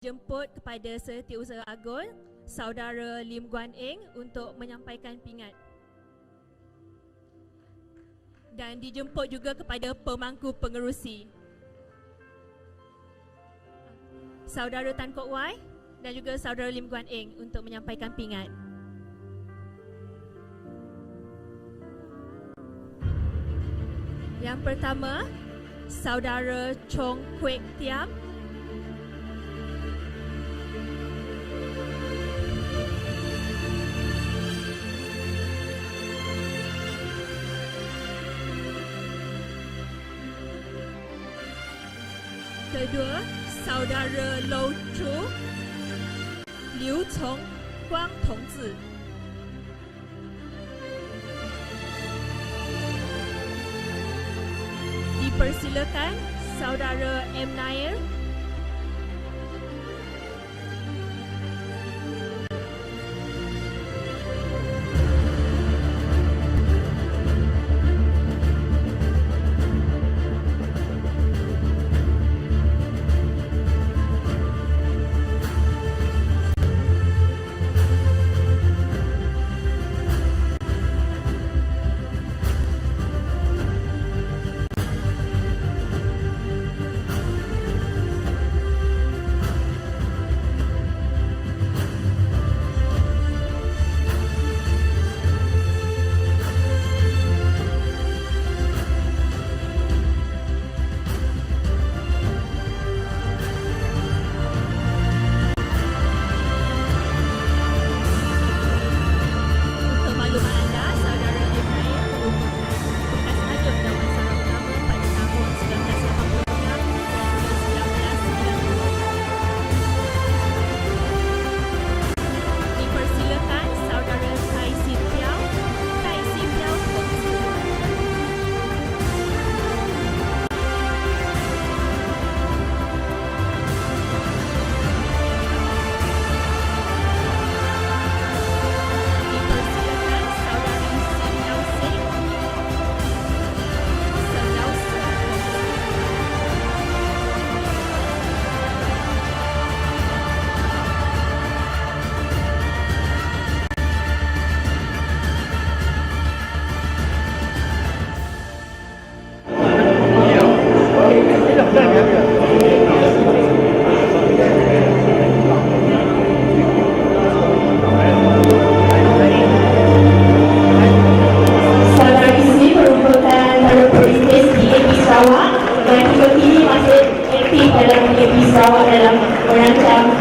jemput kepada Setiausaha Agong, Saudara Lim Guan Eng untuk menyampaikan pingat. Dan dijemput juga kepada pemangku pengerusi. Saudara Tan Kok Wai dan juga Saudara Lim Guan Eng untuk menyampaikan pingat. Yang pertama, Saudara Chong Kwek Tiam saudara Lautu Liu Chong Huang Tongzi. Dipersilakan saudara M. Nair Dalam.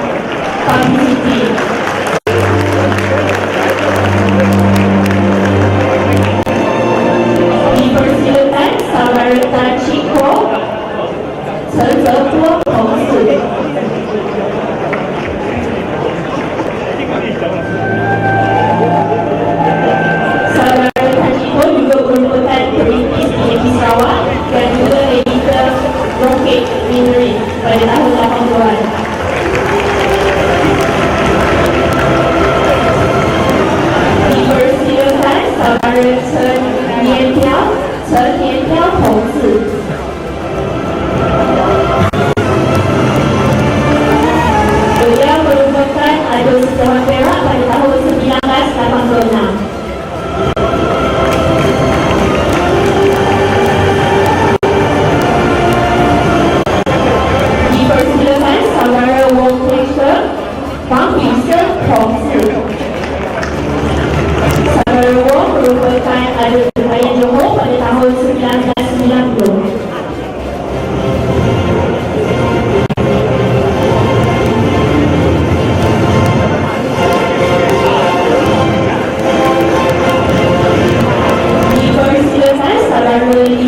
And. family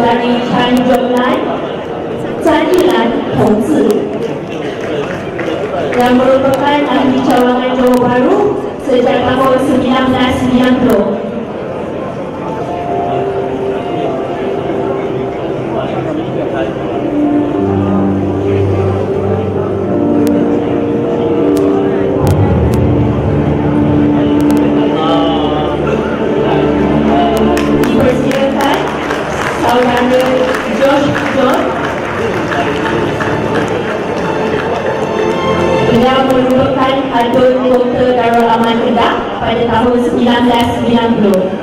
saudari adun Kota Darul Aman Kedah pada tahun 1990.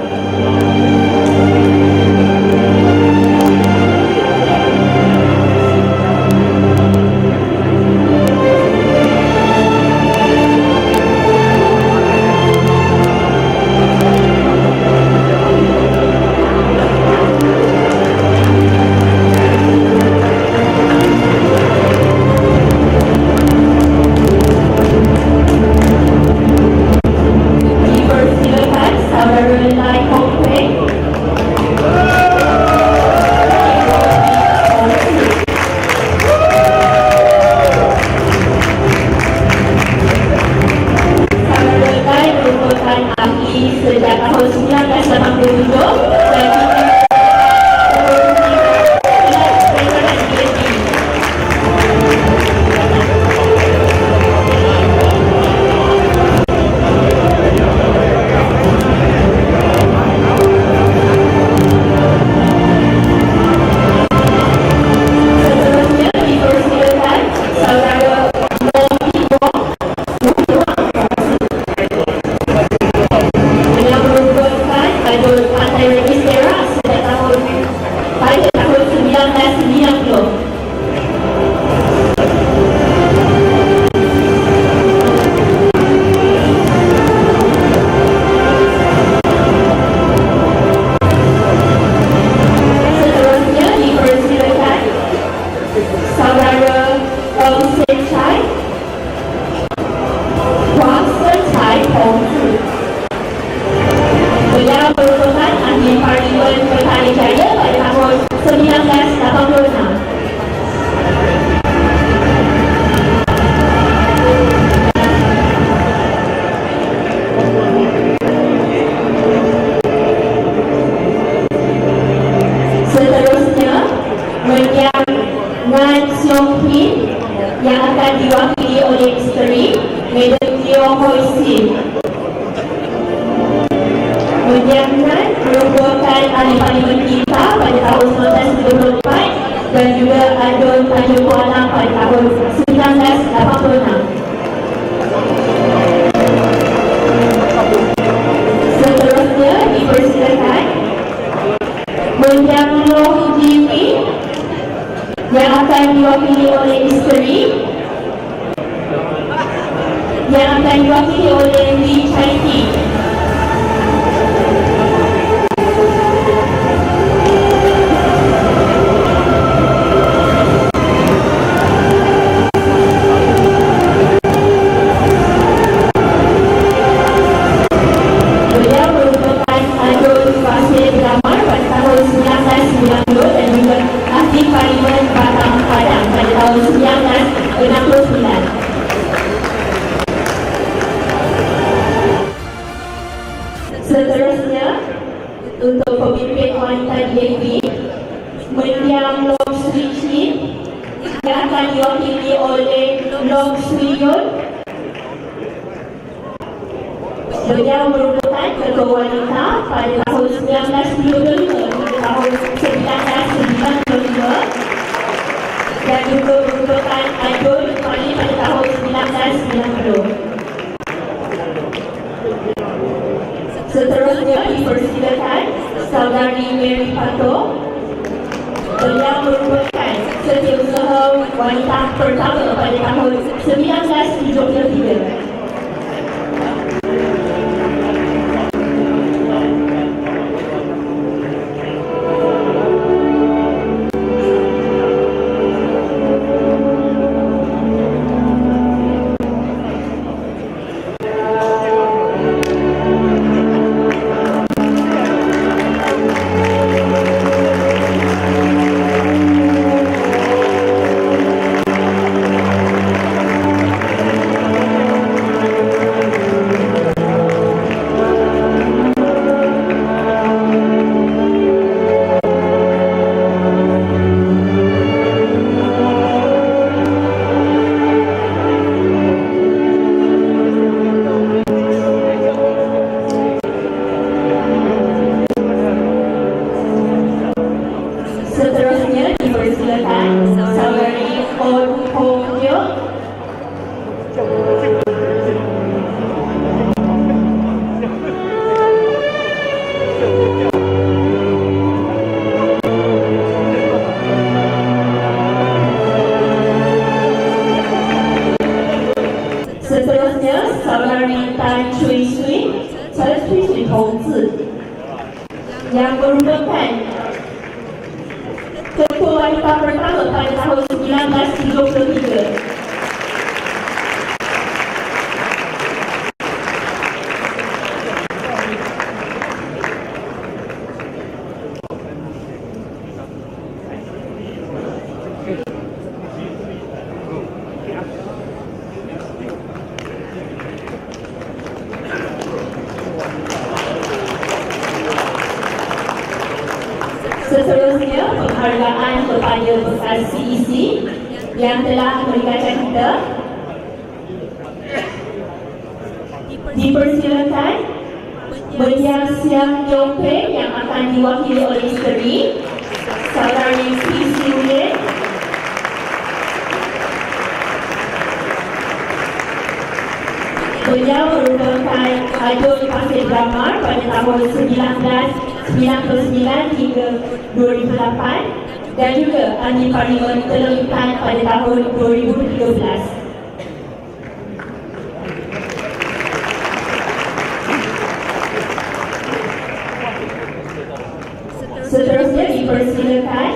Diwakili oleh isteri Madam Teo Hoi Sin. Merupakan ahli parlimen kita pada tahun 1994 dan juga adun Tanjung Kuala pada tahun 1986. Seterusnya dipersilakan Mendiang Loh Jiwi yang akan diwakili oleh isteri yang akan diwakili oleh Lee wanita pada tahun 1975 hingga tahun 1992 dan juga merupakan adun kali pada tahun 1990. Seterusnya dipersilakan saudari Mary Pato. Beliau merupakan setiausaha wanita pertama pada tahun 1973. Seterusnya penghargaan kepada bekas CEC yang telah melibatkan kita. Dipersilakan Mendiang Siang Jompe yang akan diwakili oleh isteri Saudari Sri Siulin Beliau merupakan idol pasir drama pada tahun 1999 hingga 2008 dan juga ahli parlimen terlibat pada tahun 2013. Seterusnya dipersilakan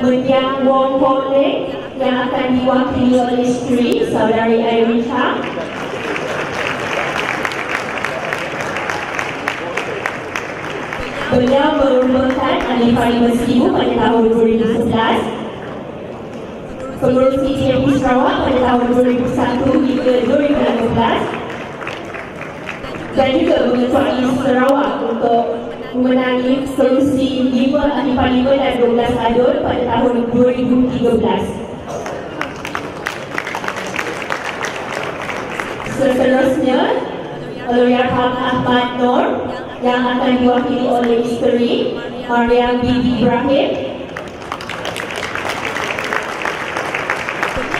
Mendiang Wong Hong Leng yang akan diwakili oleh isteri saudari Irene merupakan ahli parlimen seribu pada tahun 2011 Pengurus PTMP Sarawak pada tahun 2001 hingga 2018 dan juga mengetuai Sarawak untuk memenangi solusi 5 ahli parlimen dan 12 adun pada tahun 2013. Seterusnya, Lawyer Ham Ahmad Nur yang akan diwakili oleh isteri Maria Bibi Ibrahim.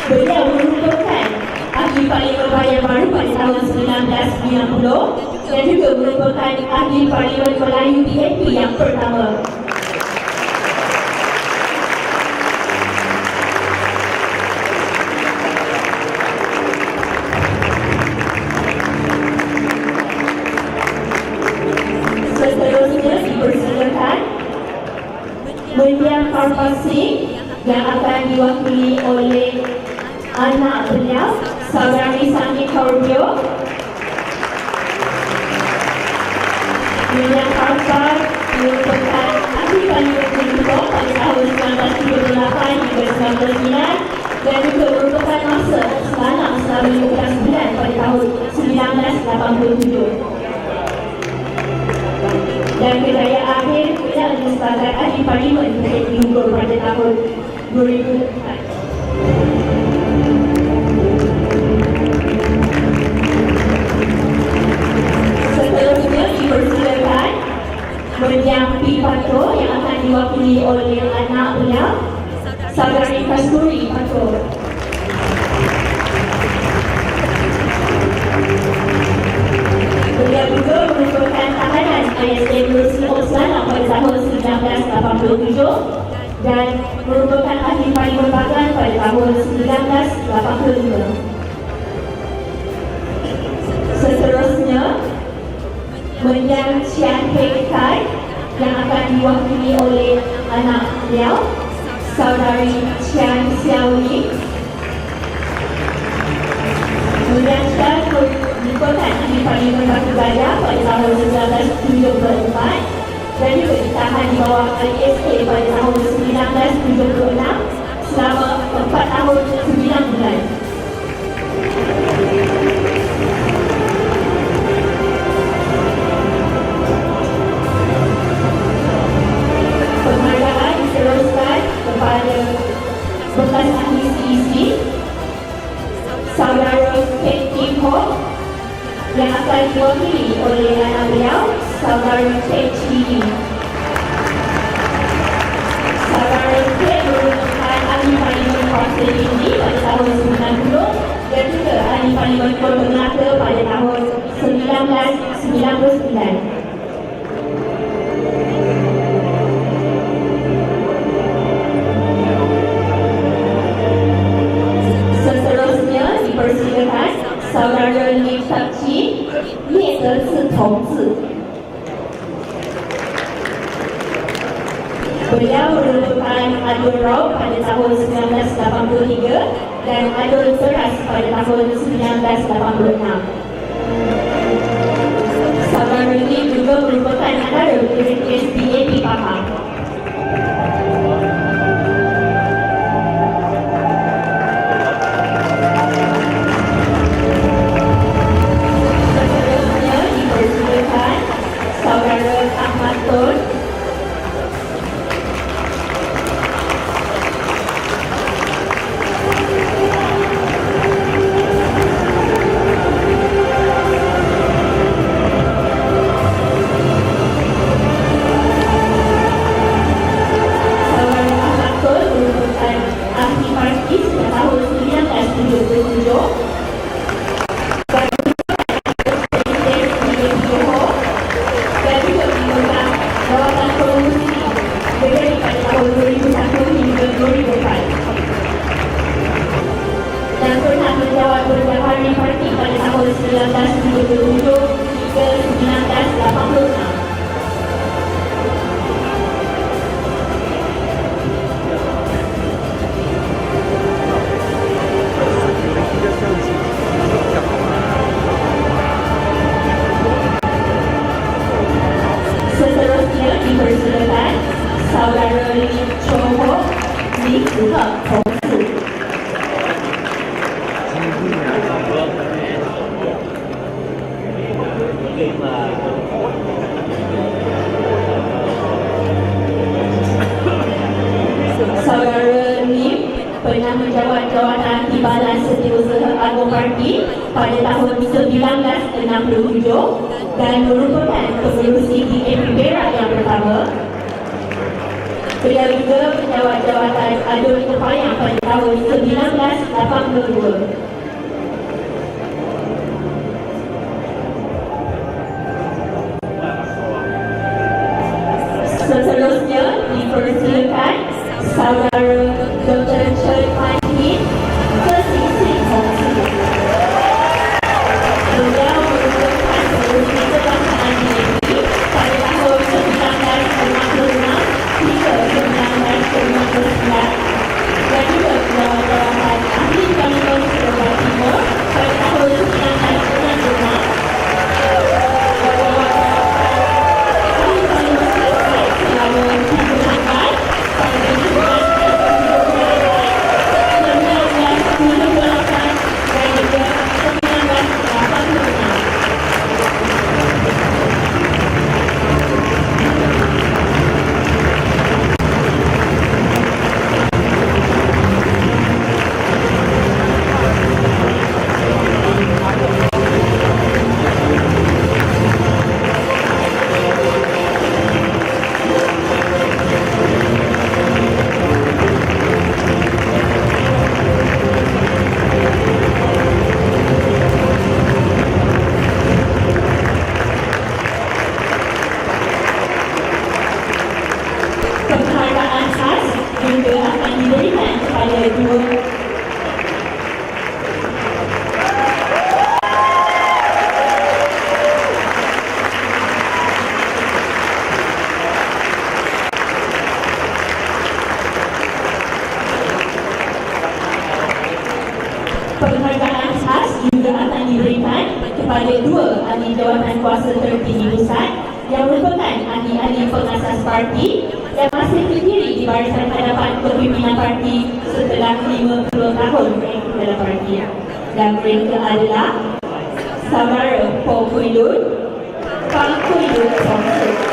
Beliau merupakan ahli parlimen Bayan Baru pada tahun 1990 dan juga merupakan ahli parlimen Melayu PNP yang pertama. Anak beliau Saudari Sani Kaurbio Mendiang Farmasi merupakan ahli parlimen kedua pada tahun 1938 hingga 1999 dan juga merupakan masa semalam selama 15 bulan pada tahun 1987 dan kejayaan akhir tidak hanya sebagai ahli parlimen yang diunggul pada tahun 2004. Seterusnya dipersilakan Mendiang P. Pato yang akan diwakili oleh anak beliau Saudari Kasturi Pato. Beliau juga merupakan tahanan ISM of Selangor pada tahun 1987 dan merupakan ahli parlimen Bagan pada tahun 1985. Mendiang Chian Hei Kai yang akan diwakili oleh anak beliau, Saudari Chian Xiao Li. Mendiang Chian merupakan ahli parlimen Batu Gajah pada tahun 1974 dan juga ditahan di bawah ISA pada tahun 1976 dan mengandung seras pada tahun 1986. Sabar ini juga merupakan antara bukti-bukti Beliau juga menjawat jawatan Adun Kepayang pada tahun 1982. Paul Kuylut, Kang Kuylut Phóng Lực.